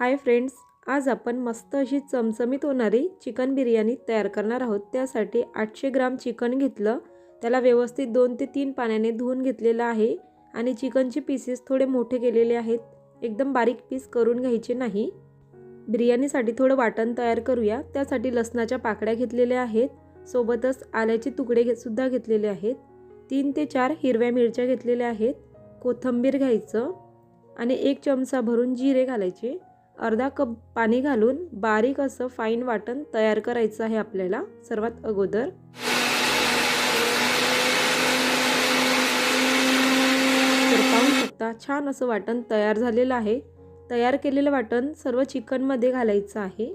Hi friends आज आपण मस्त अशी चमचमीत होणारी चिकन बिर्याणी तयार करणार आहोत. त्यासाठी आठशे ग्राम चिकन घेतलं. त्याला व्यवस्थित दोन ते तीन पाण्याने धुवून घेतलेलं आहे आणि चिकनचे पीसेस थोडे मोठे केलेले आहेत. एकदम बारीक पीस करून घ्यायचे नाही. बिर्याणीसाठी थोडं वाटण तयार करूया. त्यासाठी लसणाच्या पाकड्या घेतलेल्या आहेत. सोबतच आल्याचे तुकडे घे सुद्धा घेतलेले आहेत. तीन ते चार हिरव्या मिरच्या घेतलेल्या आहेत. कोथिंबीर घ्यायचं आणि एक चमचा भरून जिरे घालायचे. अर्धा कप पाणी घालून बारीक असं फाईन वाटण तयार करायचं आहे आपल्याला सर्वात अगोदर. तर पाहू शकता छान असं वाटण तयार झालेलं आहे. तयार केलेलं वाटण सर्व चिकनमध्ये घालायचं आहे.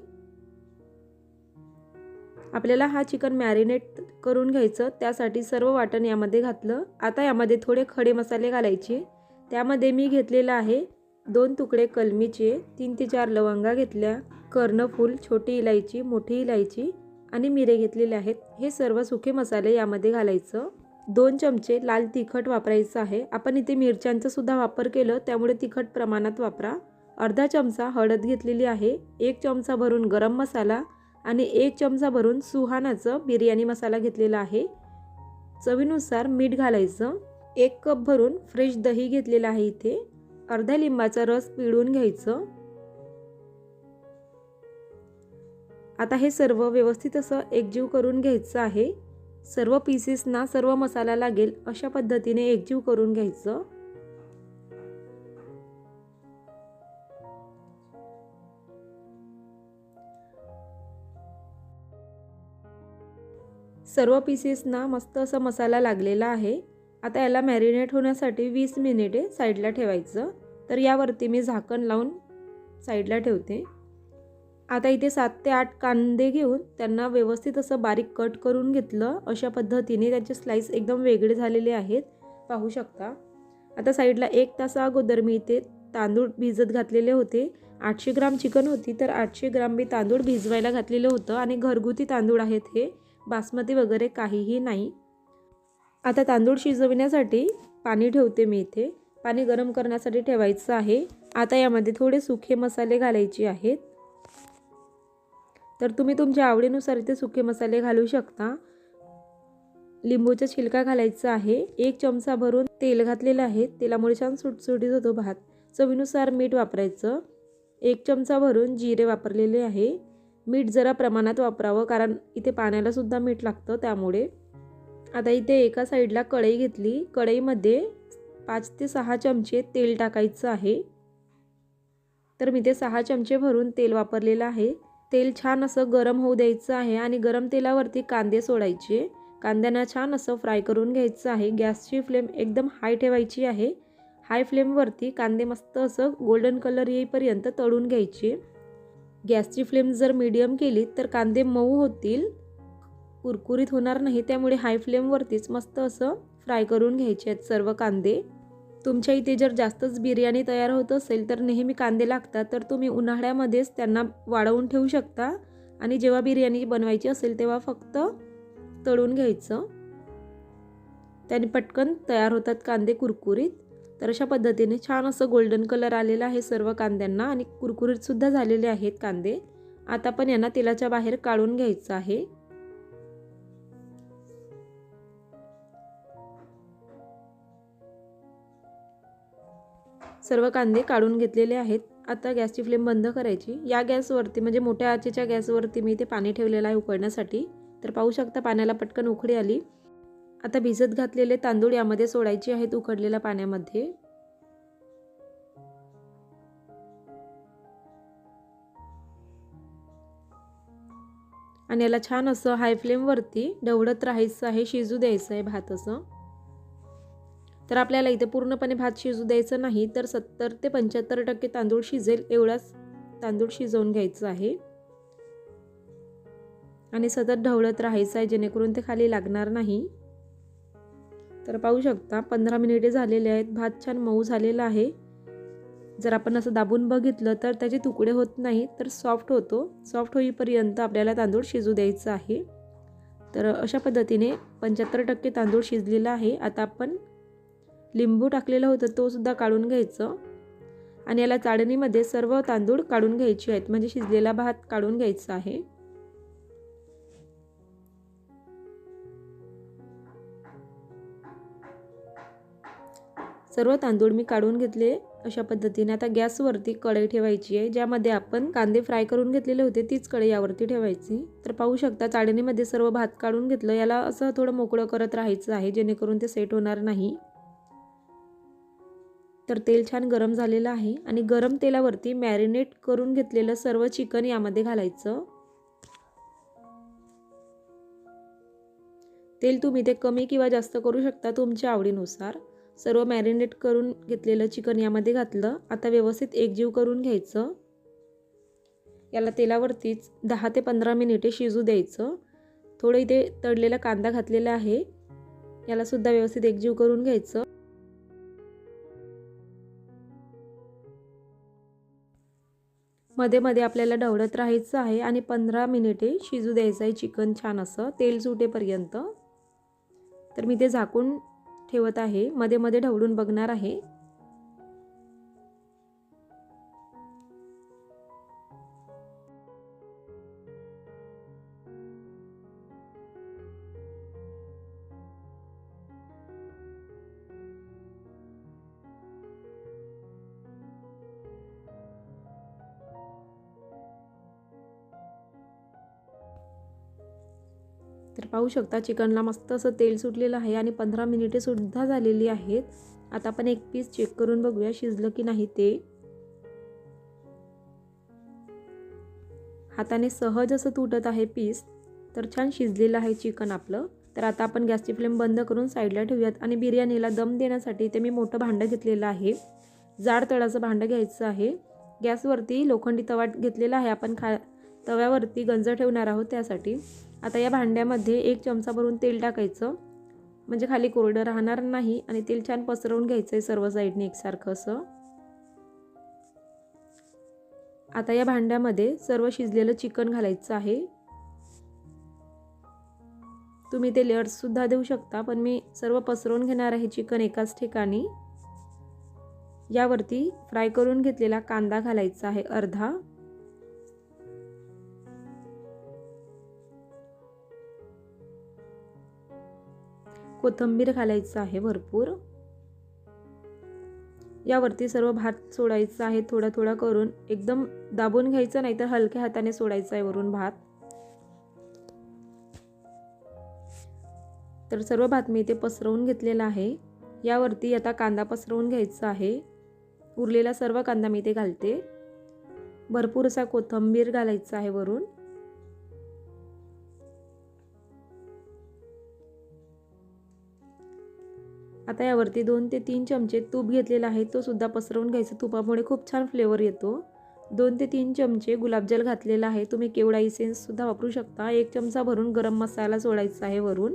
आपल्याला हा चिकन मॅरिनेट करून घ्यायचं त्यासाठी सर्व वाटण यामध्ये घातलं. आता यामध्ये थोडे खडे मसाले घालायचे. त्यामध्ये मी घेतलेलं आहे दोन तुकडे कलमीचे तीन ते चार लवंगा घेतल्या कर्णफूल छोटी इलायची मोठी इलायची आणि मिरे घेतलेले आहेत. हे सर्व सुखे मसाले यामध्ये घालायचं. दोन चमचे लाल तिखट वापरायचं आहे. आपण इथे मिरच्यांचा सुद्धा वापर केलं त्यामुळे तिखट प्रमाणात वापरा. अर्धा चमचा हळद घेतलेली आहे एक चमचा भरून गरम मसाला आणि एक चमचा भरून सुहानाचं बिर्याणी मसाला घेतलेला आहे. चवीनुसार मीठ घालायचं. एक कप भरून फ्रेश दही घेतलेलं आहे इथे. अर्ध्या लिंबाचा रस पिळून घ्यायचं. आता हे सर्व व्यवस्थित असं एकजीव करून घ्यायचं आहे. सर्व पीसेसना सर्व मसाला लागेल अशा पद्धतीने एकजीव करून घ्यायचं. सर्व पीसेसना मस्त असा मसाला लागलेला आहे. आता याला मॅरिनेट होण्यासाठी वीस मिनिटे साईडला ठेवायचं. तर यावरती मी झाकण लावून साईडला ठेवते. आता इथे सात ते आठ कांदे घेऊन त्यांना व्यवस्थित असं बारीक कट करून घेतलं. अशा पद्धतीने त्याचे स्लाईस एकदम वेगळे झालेले आहेत. पाहू शकता. आता साईडला एक तासा अगोदर मी इथे तांदूळ भिजत घातलेले होते. आठशे ग्राम चिकन होती तर आठशे ग्राम मी तांदूळ भिजवायला घातलेलं होतं. आणि घरगुती तांदूळ आहेत हे. बासमती वगैरे काहीही नाही. आता तांदूळ शिजविण्यासाठी पाणी ठेवते मी इथे. पाणी गरम करण्यासाठी ठेवायचं आहे. आता यामध्ये थोडे सुखे मसाले घालायचे आहेत. तर तुम्ही तुमच्या आवडीनुसार इथे सुखे मसाले घालू शकता. लिंबूचा छिलका घालायचा आहे. एक चमचा भरून तेल घातलेलं आहे. तेलामुळे छान सुटसुटीत होतो भात. चवीनुसार मीठ वापरायचं. एक चमचा भरून जिरे वापरलेले आहे. मीठ जरा प्रमाणात वापरावं कारण इथे पाण्यालासुद्धा मीठ लागतं त्यामुळे. आता इथे एका साईडला कढई घेतली. कढईमध्ये पाच ते सहा चमचे तेल टाकायचं आहे. तर मी ते सहा चमचे भरून तेल वापरलेलं आहे. तेल छान असं गरम होऊ द्यायचं आहे आणि गरम तेलावरती कांदे सोडायचे. कांद्यांना छान असं फ्राय करून घ्यायचं आहे. गॅसची फ्लेम एकदम हाय ठेवायची आहे. हाय फ्लेमवरती कांदे मस्त असं गोल्डन कलर येईपर्यंत तळून घ्यायचे. गॅसची फ्लेम जर मीडियम केली तर कांदे मऊ होतील. कुरकुरीत होणार नाही त्यामुळे हाय फ्लेमवरतीच मस्त असं फ्राय करून घ्यायचे आहेत सर्व कांदे. तुमच्या इथे जर जास्तच बिर्याणी तयार होत असेल तर नेहमी कांदे लागतात तर तुम्ही उन्हाळ्यामध्येच त्यांना वाढवून ठेवू शकता. आणि जेव्हा बिर्याणी बनवायची असेल तेव्हा फक्त तळून घ्यायचं. त्याने पटकन तयार होतात कांदे कुरकुरीत. तर अशा पद्धतीने छान असं गोल्डन कलर आलेला आहे सर्व कांद्यांना आणि कुरकुरीतसुद्धा झालेले आहेत कांदे. आता पण यांना तेलाच्या बाहेर काढून घ्यायचं आहे. सर्व कांदे काढून घेतलेले आहेत. आता गॅसची फ्लेम बंद करायची. या गॅसवरती म्हणजे मोठ्या आचेच्या गॅसवरती मी ते पाणी ठेवलेलं आहे उकळण्यासाठी. तर पाहू शकता पाण्याला पटकन उकळी आली. आता भिजत घातलेले तांदूळ यामध्ये सोडायचे आहेत उकडलेल्या पाण्यामध्ये. आणि याला छान असं हाय फ्लेमवरती ढवळत राहायचं आहे शिजू द्यायचं आहे भात असं. तर आपल्याला इथे पूर्णपणे भात शिजू द्यायचं नाही तर सत्तर ते पंच्याहत्तर टक्के तांदूळ शिजेल एवढाच तांदूळ शिजवून घ्यायचं आहे. आणि सतत ढवळत राहायचं आहे जेणेकरून ते खाली लागणार नाही. तर पाहू शकता पंधरा मिनिटे झालेले आहेत भात छान मऊ झालेला आहे. जर आपण असं दाबून बघितलं तर त्याचे तुकडे होत नाही तर सॉफ्ट होतो. सॉफ्ट होईपर्यंत आपल्याला तांदूळ शिजू द्यायचं आहे. तर अशा पद्धतीने पंच्याहत्तर टक्के तांदूळ शिजलेला आहे. आता आपण लिंबू टाकलेलं होतं तो सुद्धा काढून घ्यायचं. आणि याला चाळणीमध्ये सर्व तांदूळ काढून घ्यायचे आहेत. म्हणजे शिजलेला भात काढून घ्यायचा आहे. सर्व तांदूळ मी काढून घेतले अशा पद्धतीने. आता गॅसवरती कढई ठेवायची आहे ज्यामध्ये आपण कांदे फ्राय करून घेतलेले होते तीच कढई यावरती ठेवायची. तर पाहू शकता चाळणीमध्ये सर्व भात काढून घेतलं. याला असं थोडं मोकळं करत राहायचं आहे जेणेकरून ते सेट होणार नाही. तर तेल छान गरम झालेलं आहे आणि गरम तेलावरती मॅरिनेट करून घेतलेलं सर्व चिकन यामध्ये घालायचं. तेल तुम्ही ते कमी किंवा जास्त करू शकता तुमच्या आवडीनुसार. सर्व मॅरिनेट करून घेतलेलं चिकन यामध्ये घातलं. आता व्यवस्थित एकजीव करून घ्यायचं. याला तेलावरतीच दहा ते पंधरा मिनिटे शिजू द्यायचं. थोडं इथे तळलेला कांदा घातलेला आहे. यालासुद्धा व्यवस्थित एकजीव करून घ्यायचं. मध्ये मध्ये आपल्याला ढवळत राहायचं आहे आणि पंधरा मिनिटे शिजू द्यायचं आहे चिकन छान असं. तेल सुटेपर्यंत. तर मी ते झाकून ठेवत आहे. मध्ये मध्ये ढवळून बघणार आहे. तर पाहू शकता चिकनला मस्त असं तेल सुटलेलं आहे आणि पंधरा मिनिटे सुद्धा झालेली आहेत. आता आपण एक पीस चेक करून बघूया शिजलं की नाही ते. हाताने सहज असं तुटत आहे पीस तर छान शिजलेलं आहे चिकन आपलं. तर आता आपण गॅसची फ्लेम बंद करून साईडला ठेवूयात आणि बिर्याणीला दम देण्यासाठी ते मी मोठं भांडं घेतलेलं आहे. जाड तळाचं भांडं घ्यायचं आहे. गॅसवरती लोखंडी तवा घेतलेला आहे. आपण खा तव्यावरती गंज ठेवणार आहोत त्यासाठी. आता या भांड्यामध्ये एक चमचा भरून तेल टाकायचं. म्हणजे खाली कोरडं राहणार नाही आणि तेल छान पसरवून घ्यायचं आहे सर्व साईडने एकसारखं असं. आता या भांड्यामध्ये सर्व शिजलेलं चिकन घालायचं आहे. तुम्ही ते लेअर्ससुद्धा देऊ शकता पण मी सर्व पसरवून घेणार आहे चिकन एकाच ठिकाणी. यावरती फ्राय करून घेतलेला कांदा घालायचा आहे अर्धा. कोथंबीर घालायचं आहे भरपूर. यावरती सर्व भात सोडायचं आहे. थोडा थोडा करून एकदम दाबून घ्यायचं नाही तर हलक्या हाताने सोडायचं आहे वरून भात. तर सर्व भात मी इथे पसरवून घेतलेला आहे. यावरती आता कांदा पसरवून घ्यायचा आहे. उरलेला सर्व कांदा मी इथे घालते. भरपूर असा कोथंबीर घालायचा आहे वरून. आता यावरती दोन ते तीन चमचे तूप घेतलेला आहे. तो सुद्धा पसरवून घ्यायचा. तुपामुळे खूप छान फ्लेवर येतो. दोन ते तीन चमचे गुलाबजल घातलेला आहे. तुम्ही केवडा इसेन्ससुद्धा वापरू शकता. एक चमचा भरून गरम मसाला सोडायचा आहे वरून.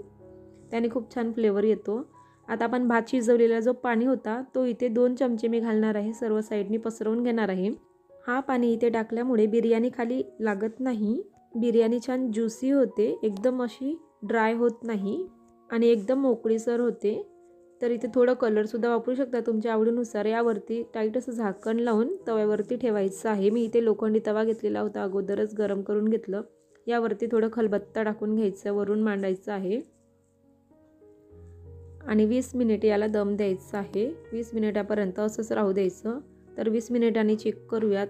त्याने खूप छान फ्लेवर येतो. आता आपण भात शिजवलेला जो पाणी होता तो इथे दोन चमचे मी घालणार आहे. सर्व साईडनी पसरवून घेणार आहे. हा पाणी इथे टाकल्यामुळे बिर्याणी खाली लागत नाही. बिर्याणी छान ज्युसी होते. एकदम अशी ड्राय होत नाही. आणि एकदम मोकळीसर होते. तर इथे थोडं कलरसुद्धा वापरू शकता तुमच्या आवडीनुसार. यावरती टाईट असं झाकण लावून तव्यावरती ठेवायचं आहे. मी इथे लोखंडी तवा घेतलेला होता. अगोदरच गरम करून घेतलं. यावरती थोडं खलबत्ता टाकून घ्यायचं. वरून मांडायचं आहे. आणि वीस मिनिट याला दम द्यायचा आहे. वीस मिनिटापर्यंत असंच राहू द्यायचं. तर वीस मिनिटांनी चेक करूयात.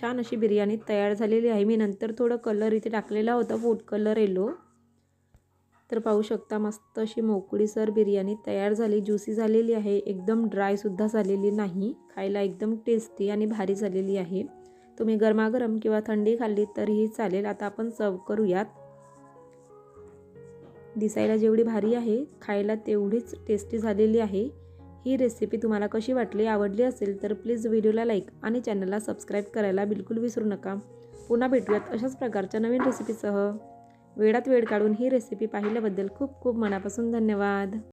छान अशी बिर्याणी तयार झालेली आहे. मी नंतर थोडं कलर इथे टाकलेला होता. फूड कलर येलो तर पाहू शकता मस्त अशी मोकळीसर बिर्याणी तयार झाली ज्युसी झालेली आहे. एकदम ड्रायसुद्धा झालेली नाही. खायला एकदम टेस्टी आणि भारी झालेली आहे. तुम्ही गरमागरम किंवा थंडी खाल्ली तरीही चालेल. आता आपण सर्व करूयात. दिसायला जेवढी भारी आहे खायला तेवढीच टेस्टी झालेली आहे. ही रेसिपी तुम्हाला कशी वाटली आवडली असेल तर प्लीज व्हिडिओला लाईक आणि चॅनलला सबस्क्राईब करायला बिलकुल विसरू नका. पुन्हा भेटूयात अशाच प्रकारच्या नवीन रेसिपीसह वेळात वेळ काढून ही रेसिपी पाहिल्याबद्दल खूप खूप मनापासून धन्यवाद.